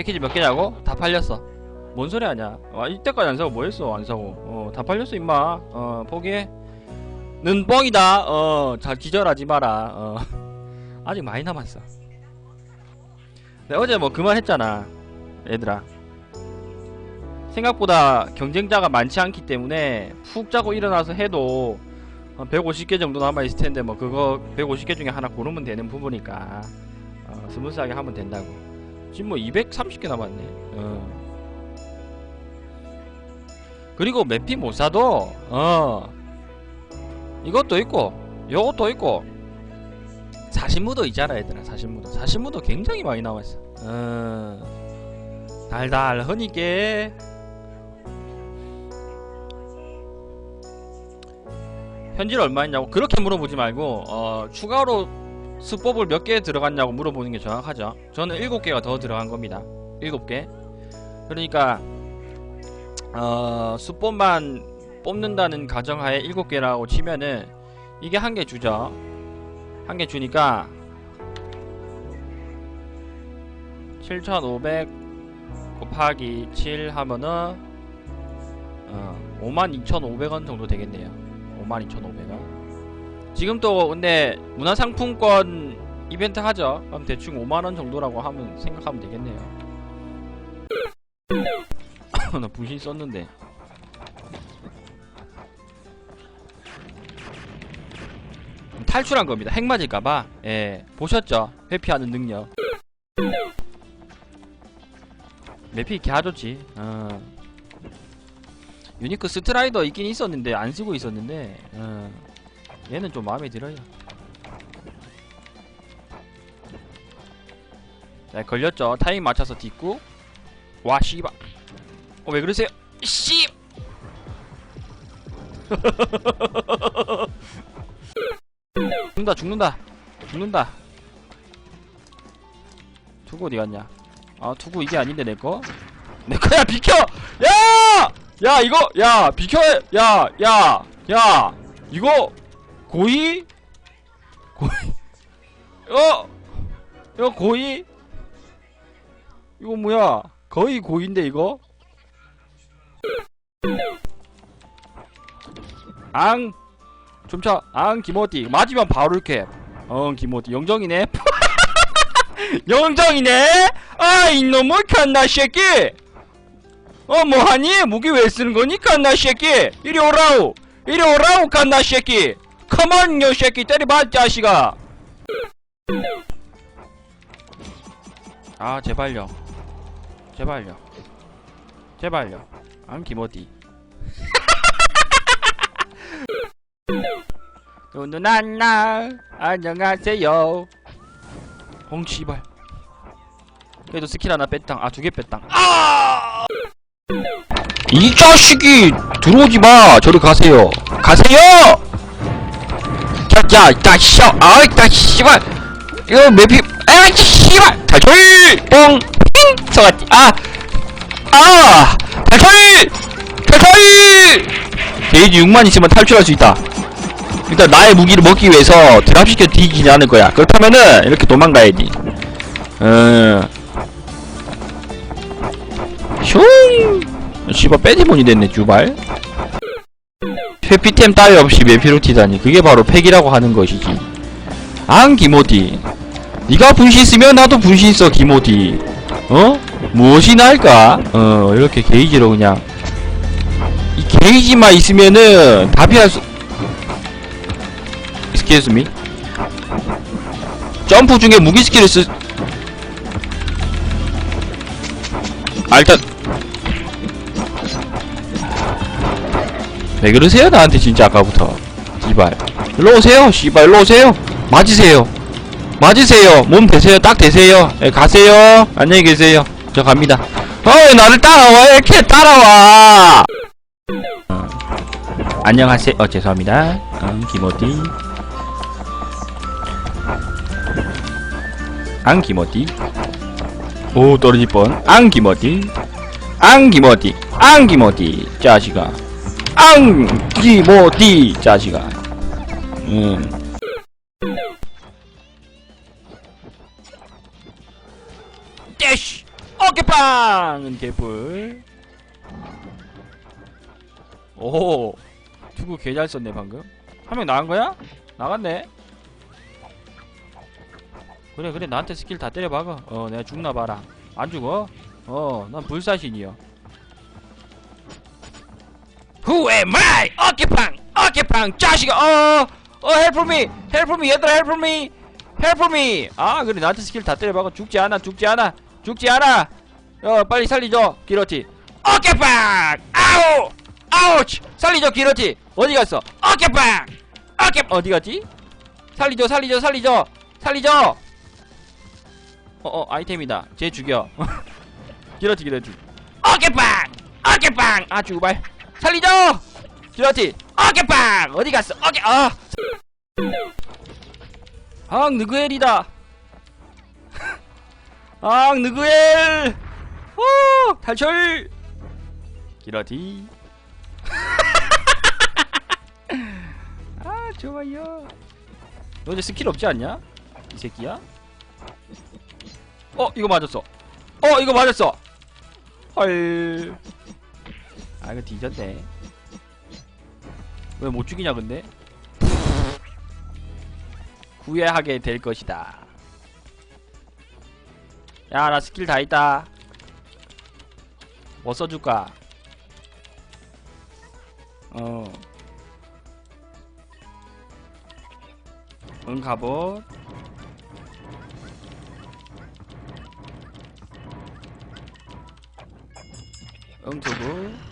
패키지 몇 개냐고? 다 팔렸어. 뭔 소리 하냐? 와 이때까지 안 사고 뭐 했어? 안 사고. 어 다 팔렸어 임마. 어 포기해. 는 뻥이다. 어잘 기절하지 마라. 어. 아직 많이 남았어. 내가 어제 뭐 그만 했잖아 얘들아. 생각보다 경쟁자가 많지 않기 때문에 푹 자고 일어나서 해도 한 150개 정도 남아있을 텐데 뭐 그거 150개 중에 하나 고르면 되는 부분이니까. 어, 스무스하게 하면 된다고 지금 뭐 230개 남았네. 어. 그리고 맵피 못 사도 어. 이것도 있고 요것도 있고. 사신무도 있잖아 얘들아 사신무도. 사신무도 굉장히 많이 나와있어. 어. 달달 허니께. 현질 얼마 있냐고 그렇게 물어보지 말고 어 추가로 수법을 몇 개 들어갔냐고 물어보는 게 정확하죠. 저는 7개가 더 들어간 겁니다. 7개. 그러니까 어 수법만 뽑는다는 가정하에 7개라고 치면은 이게 한 개 주죠. 한 개 주니까 7500 곱하기 7 하면은 어 52,500원 정도 되겠네요. 52,500원 지금 또 근데 문화상품권 이벤트 하죠. 그럼 대충 5만원 정도라고 하면 생각하면 되겠네요. 나 분신 썼는데. 탈출한 겁니다. 핵 맞을까봐. 예 보셨죠? 회피하는 능력. 맵이 개아좋지. 어. 유니크 스트라이더 있긴 있었는데 안 쓰고 있었는데 어. 얘는 좀 마음에 들어요. 자 걸렸죠. 타이밍 맞춰서 딛고. 와 씨발. 어 왜 그러세요? 씨! 죽는다 죽는다. 죽는다. 투구 어디 갔냐? 아 투구 이게 아닌데 내거? 내거야 비켜! 야! 야 이거 야 비켜! 야야야 야, 이거 고이? 고이? 어? 이거 고이? 이거 뭐야? 거의 고인데 이거? 앙! 좀차. 앙 기모티 맞으면 바로 이렇게. 엉 기모티 영정이네. 영정이네? 아 이놈의 칸나 새끼! 어 뭐하니? 무기 왜 쓰는 거니? 칸나 새끼! 이리 오라우 이리 오라우 칸나 새끼 컴온 요 새끼 때려봐 자식아. 아 제발요. 제발요. 제발요. 안 기모티 누누난나 안녕하세요. 홍 씨발. 그래도 스킬 하나 뺐당 아 두 개 뺐당 아! 이 자식이 들어오지 마. 저리 가세요. 가세요 야야 나 씨발 아나 씨발. 이거 맵이 아 씨발. 탈출 뽕. 힝! 서갔지. 아 아. 탈출 탈출 게이지 6만 있으면 탈출할 수 있다. 일단 나의 무기를 먹기 위해서 드랍시켜 뒤지지 않을 거야. 그렇다면은 이렇게 도망가야지. 어. 슝! 씨발 빼디몬이 됐네 주발 회피템 따위 없이 메피로티다니? 그게 바로 팩이라고 하는 것이지. 안 기모디. 네가 분신 쓰면 나도 분신 써 기모디. 어? 무엇이나 할까? 어 이렇게 게이지로 그냥. 이 게이지만 있으면은 다 피할 수 Excuse me. 점프 중에 무기 스킬을 쓰 아, 일단 왜 그러세요? 나한테 진짜 아까부터. 씨발. 일로 오세요. 씨발 일로 오세요. 맞으세요. 맞으세요. 몸 대세요? 딱 대세요. 예, 가세요. 안녕히 계세요. 저 갑니다. 어왜 나를 따라와. 왜 이렇게 따라와. 어, 안녕하세요. 어 죄송합니다. 음, 김어디. 앙기모디. 오 떨어질 뻔. 앙기모디. 앙기모디. 앙기모디. 자식아 앙기모디 자식아. 음. 떼쉬! 어깨빵 개뿔. 오 투구 개 잘 썼네 방금. 한 명 나간 거야? 나갔네. 그래 그래. 나한테 스킬 다 때려박아. 어 내가 죽나 봐라. 안 죽어? 어난 불사신이여 Who am I? 어깨빵 어깨빵 자식아 어 어 help me help me 얘들아 help me 아 그래 나한테 스킬 다 때려박아. 죽지 않아 죽지 않아 죽지 않아. 어 빨리 살리죠 기러티. 어깨빵 아우 아우치. 살리죠 기러티. 어디 갔어? 어깨빵 어깨 어디 갔지? 살리죠 살리죠 살리죠 살리죠. 어어 아이템이다. 쟤 죽여. 기러티 기러티 어깨빵 어깨빵 아 주발 살리죠 기러티 어깨빵 어디 갔어 어깨 아 아, 느그엘이다. 아, 느그엘. 오, 탈출. 기러티. 아, 좋아요. 너 이제 스킬 없지 않냐? 이 새끼야? 어, 이거 맞았어. 어, 이거 맞았어. 헐. 아, 이거 뒤졌네. 왜 못 죽이냐, 근데? 후회하게 될 것이다. 야, 나 스킬 다 있다. 뭐 써줄까? 어. 응, 갑옷. 응, 두부.